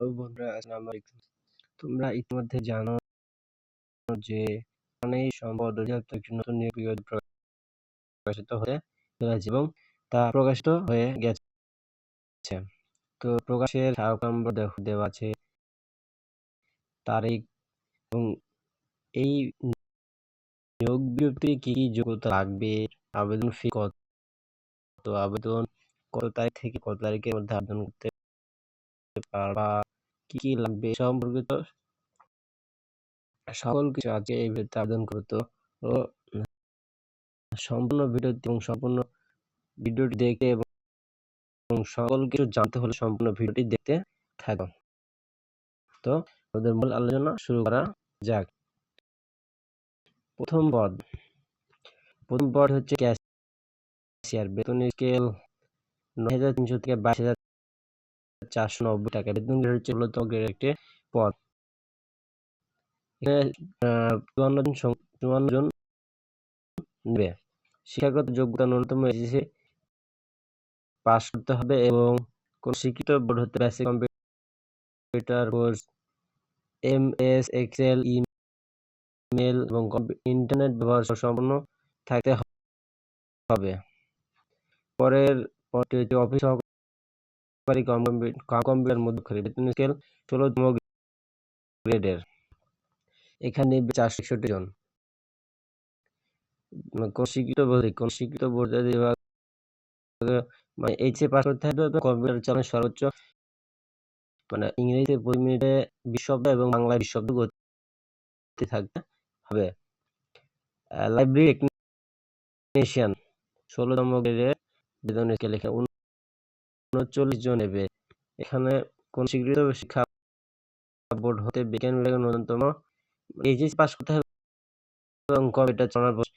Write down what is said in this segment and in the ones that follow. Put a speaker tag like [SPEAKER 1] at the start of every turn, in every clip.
[SPEAKER 1] তো বন্ধুরা, আসসালামু আলাইকুম। তোমরা ইতিমধ্যে জানো যে প্রাণী সম্পদ অধিদপ্তর একটি নতুন নিয়োগ বিজ্ঞপ্তি প্রকাশিত হতে চলেছে এবং তা প্রকাশিত হয়ে গেছে। তো প্রকাশের নম্বর দেওয়া আছে তারিখ এবং এই নিয়োগ বিজ্ঞপ্তি কি কি যোগ্যতা লাগবে, আবেদন ফি কত, আবেদন কত তারিখ থেকে কত তারিখের মধ্যে আবেদন করতে পারবা? কি লাগবে? সম্পর্কিত সকল কিছু আছে এই ভিডিওতে আবেদন করতে ও, সম্পূর্ণ ভিডিওটি এবং সম্পূর্ণ ভিডিওটি দেখতে এবং সকল কিছু জানতে হলে সম্পূর্ণ ভিডিওটি দেখতে থাকো। তো, ওদের মূল আলোচনা শুরু করা যাক। প্রথম পদ। প্রথম পদ হচ্ছে ক্যাশিয়ার। বেতন স্কেল নয় হাজার তিনশো থেকে বাইশ হাজার চারশো নব্বই টাকা। বেতন হচ্ছে একটি পদ। চুয়ান্ন জন নেবে। শিক্ষাগত যোগ্যতা ন্যূনতম পাস করতে হবে এবং কোন শিক্ষিত বোর্ড হতে basic computer course M S Excel email এবং ইন্টারনেট ব্যবহার সম্পন্ন থাকতে হবে। পরের পরটি অফিস সহকারী কম্পিউটার মধ্যে বেতন স্কেল ষোলোতম গ্রেডের এখানে চারশো একষট্টি জন। কোন শিক্ষিত কোন মানে পাস করতে হবে কম্পিউটার সর্বোচ্চ মানে ইংরেজিতে প্রতি মিনিটে এবং বাংলায় বিশ গতি থাকতে হবে। লাইব্রেরি টেকনিশিয়ান ষোলোতম গ্রেডের বেতন স্কেল এখানে। উনচল্লিশ জন নেবে। এখানে কোন স্বীকৃত শিক্ষা বোর্ড হতে বিজ্ঞান বিভাগের ন্যূনতম এইচএস পাস করতে হবে এবং কম্পিউটার চালানোর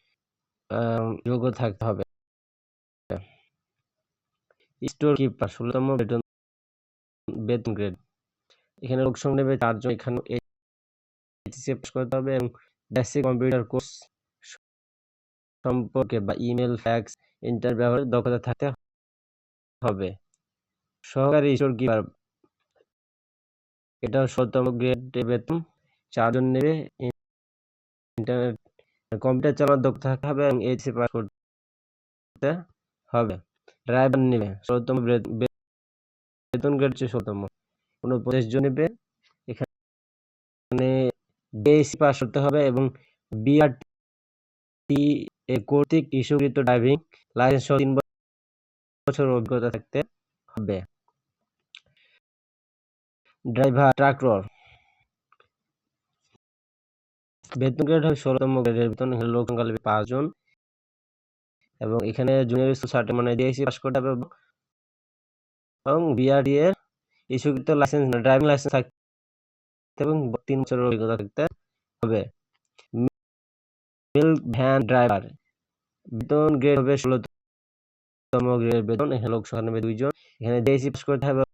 [SPEAKER 1] যোগ্য থাকতে হবে। স্টোর কিপার ষোলোতম বেতন বেতন গ্রেড। এখানে লোক সংখ্যা নেবে চারজন। এখানে এইচএসসি পাস করতে হবে এবং বেসিক কম্পিউটার কোর্স সম্পর্কে বা ইমেল, ফ্যাক্স ইন্টার ব্যবহারের দক্ষতা থাকতে হবে। সহকারী স্টোর কিপার। এটা ষোলতম গ্রেড বেতন। চারজন নেবে। ইন্টারনেট, কম্পিউটার চালানোর দক্ষতা থাকতে হবে এবং এইচএসসি পাস করতে হবে। ড্রাইভার নেবে। ষোলতম বেতন গ্রেড হচ্ছে ষোলতম উনপঞ্চাশ জন নেবে। এখানে ডিএসসি পাস করতে হবে এবং বিআরটি কর্তৃক ইস্যুকৃত ড্রাইভিং লাইসেন্স সহ তিন বছর অভিজ্ঞতা থাকতে হবে ড্রাইভার ট্রাক্টর বেতন গ্রেড হবে ষোলোতম গ্রেডের বেতন এখানে লোক সংখ্যা লাগবে পাঁচজন। এবং এখানে জুনিয়র স্কুল সার্টিফিকেট মানে ডিএসসি পাস করতে হবে। এবং বিআরডি এর ইস্যুকৃত লাইসেন্স ড্রাইভিং লাইসেন্স থাকতে এবং তিন বছরের অভিজ্ঞতা থাকতে হবে। মিল্ক ভ্যান ড্রাইভার বেতন গ্রেড হবে ষোলোতম গ্রেড বেতন। এখানে লোক সংখ্যা নেবে দুইজন। এখানে ডিএসসি পাস করতে হবে।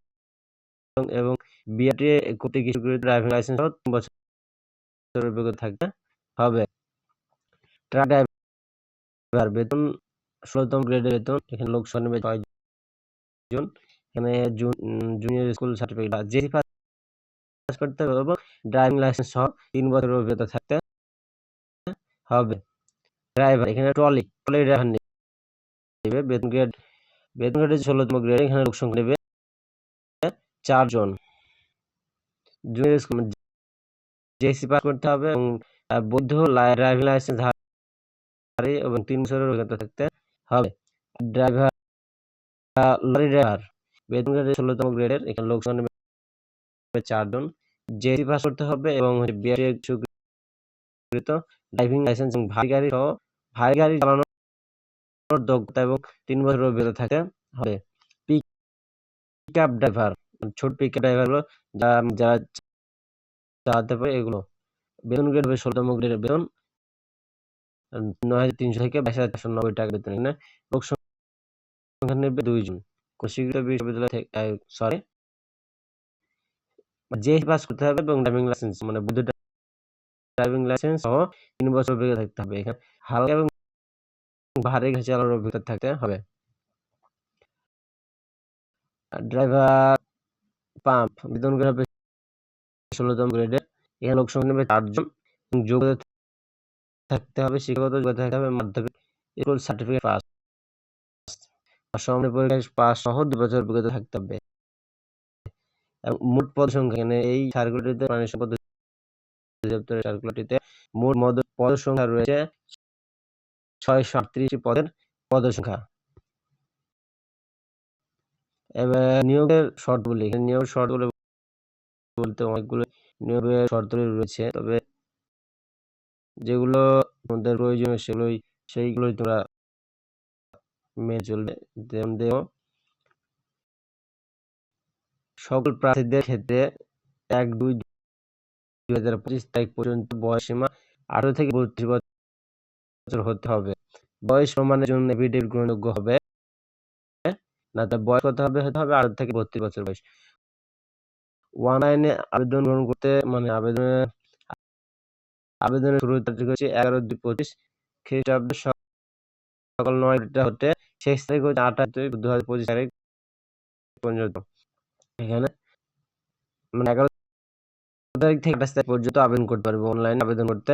[SPEAKER 1] এবং বিআরটি কর্তৃক ইস্যুকৃত ড্রাইভিং লাইসেন্স সহ তিন বছরের অভিজ্ঞতা থাকতে হবে। ট্রাক ড্রাইভার বেতন ষোলোতম গ্রেডের বেতন, এখানে লোক নেবে ছয় জন। এখানে junior school certificate J C pass করতে হবে এবং ড্রাইভিং লাইসেন্স সহ তিন বছরের অভিজ্ঞতা থাকতে হবে। ড্রাইভার, এখানে ট্রলি ট্রলি ড্রাইভার নেবে বেতন গ্রেড বেতন গ্রেড ষোলোতম গ্রেড এখানে লোক সংখ্যা নেবে চারজন। জেসি পাস করতে হবে এবং বৈধ ড্রাইভিং লাইসেন্স ধারী এবং তিন বছরের অভিজ্ঞতা থাকতে হবে। ড্রাইভার লরি ড্রাইভার বেতন গ্রেড ষোলোতম গ্রেডের এখানে লোক চারজন। জেসি পাস করতে হবে এবং স্বীকৃত ড্রাইভিং লাইসেন্স এবং ভারী গাড়ি সহ ভারী গাড়ি চালানোর দক্ষতা এবং তিন বছর অভিজ্ঞতা থাকতে হবে। পিক আপ ড্রাইভার যারা চালাতে পারে এগুলো। বেতন গ্রেড হবে বেতন। নয় হাজার তিনশো থেকে বাইশ হাজার চারশো নব্বই টাকা বেতন এখানে লোক সংখ্যা নেবে দুইজন। স্বীকৃত বিশ্ববিদ্যালয় থেকে সরি যে পাস করতে হবে এবং ড্রাইভিং লাইসেন্স মানে বুদ্ধ ড্রাইভিং লাইসেন্স সহ তিন বছর অভিজ্ঞতা থাকতে হবে। এখানে হালকা এবং ভারী গাড়ি চালানোর অভিজ্ঞতা থাকতে হবে। ড্রাইভার পাম্প বেতন হবে ষোলোতম গ্রেডের। এখানে লোক সংখ্যা নেবে চারজন যোগ্যতা থাকতে হবে, শিক্ষাগত যোগ্যতা থাকতে হবে, মাধ্যমিক স্কুল সার্টিফিকেট পাস সমানের পরীক্ষায় পাস সহ দুই বছর অভিজ্ঞতা থাকতে হবে। মোট পদ সংখ্যা এখানে এই সার্কুলারটিতে প্রাণী সম্পদ অধিদপ্তরের সার্কুলারটিতে মোট মদ পদ সংখ্যা রয়েছে ছয়শো আটত্রিশটি পদের পদ সংখ্যা। এবার নিয়োগের এখানে নিয়োগ শর্তগুলো বলতে অনেকগুলো নিয়োগের শর্ত রয়েছে। তবে যেগুলো তোমাদের প্রয়োজন সেগুলোই, সেইগুলোই তোমরা মেনে চলবে। দেও সকল প্রার্থীদের ক্ষেত্রে এক, দুই দুই হাজার পঁচিশ তারিখ পর্যন্ত বয়স সীমা আঠারো থেকে বত্রিশ বছর হতে হবে। বয়স প্রমাণের জন্য এফিডেভিট গ্রহণযোগ্য হবে। না তার বয়স কত হবে? হতে হবে আঠারো থেকে বত্রিশ বছর বয়স। ওয়ান আইনে আবেদন গ্রহণ করতে মানে আবেদনের আবেদনের শুরু তারিখ হচ্ছে এগারো দুই পঁচিশ। খ্রিস্টাব্দ সকাল নয়টা হতে শেষ তারিখ হচ্ছে আঠাশ দুই দু হাজার পঁচিশ তারিখ পর্যন্ত। এখানে মানে এগারো তারিখ থেকে আঠাশ তারিখ পর্যন্ত আবেদন করতে পারবে অনলাইনে আবেদন করতে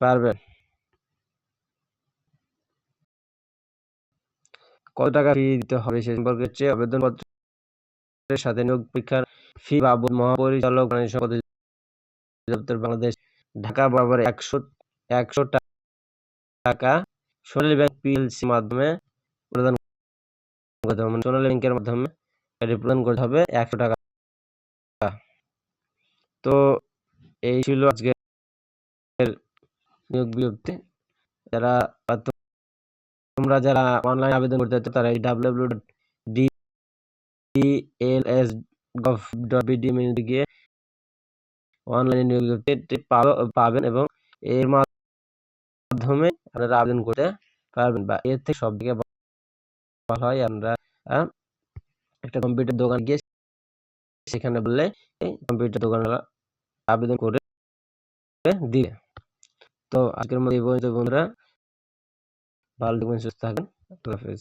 [SPEAKER 1] পারবেন কত টাকা ফি দিতে হবে সে সম্পর্কে হচ্ছে আবেদনপত্রের সাথে নিয়োগ পরীক্ষার ফি বাবদ মহাপরিচালক প্রাণী সম্পদ দপ্তর বাংলাদেশ, ঢাকা বরাবর একশো একশো টাকা সোনালী ব্যাংক পিএলসি মাধ্যমে প্রদান করতে হবে। মানে সোনালী ব্যাংকের মাধ্যমে এটি প্রদান করতে হবে একশো টাকা। তো এই ছিল আজকের নিয়োগ বিজ্ঞপ্তি। যারা তোমরা যারা অনলাইন আবেদন করতে চাচ্ছ তারা এই W dot D L S gov dot B D গিয়ে অনলাইনে বিজ্ঞপ্তি পাবেন এবং এর মাধ্যমে আপনারা আবেদন করতে পারবেন বা এর থেকে সব থেকে ভালো হয় আমরা একটা কম্পিউটার দোকান গিয়ে সেখানে বললে কম্পিউটার দোকানে আবেদন করে দিয়ে তো আজকের মধ্যে বন্ধুরা। ভালো থাকবেন সুস্থ থাকবেন আল্লাহ হাফেজ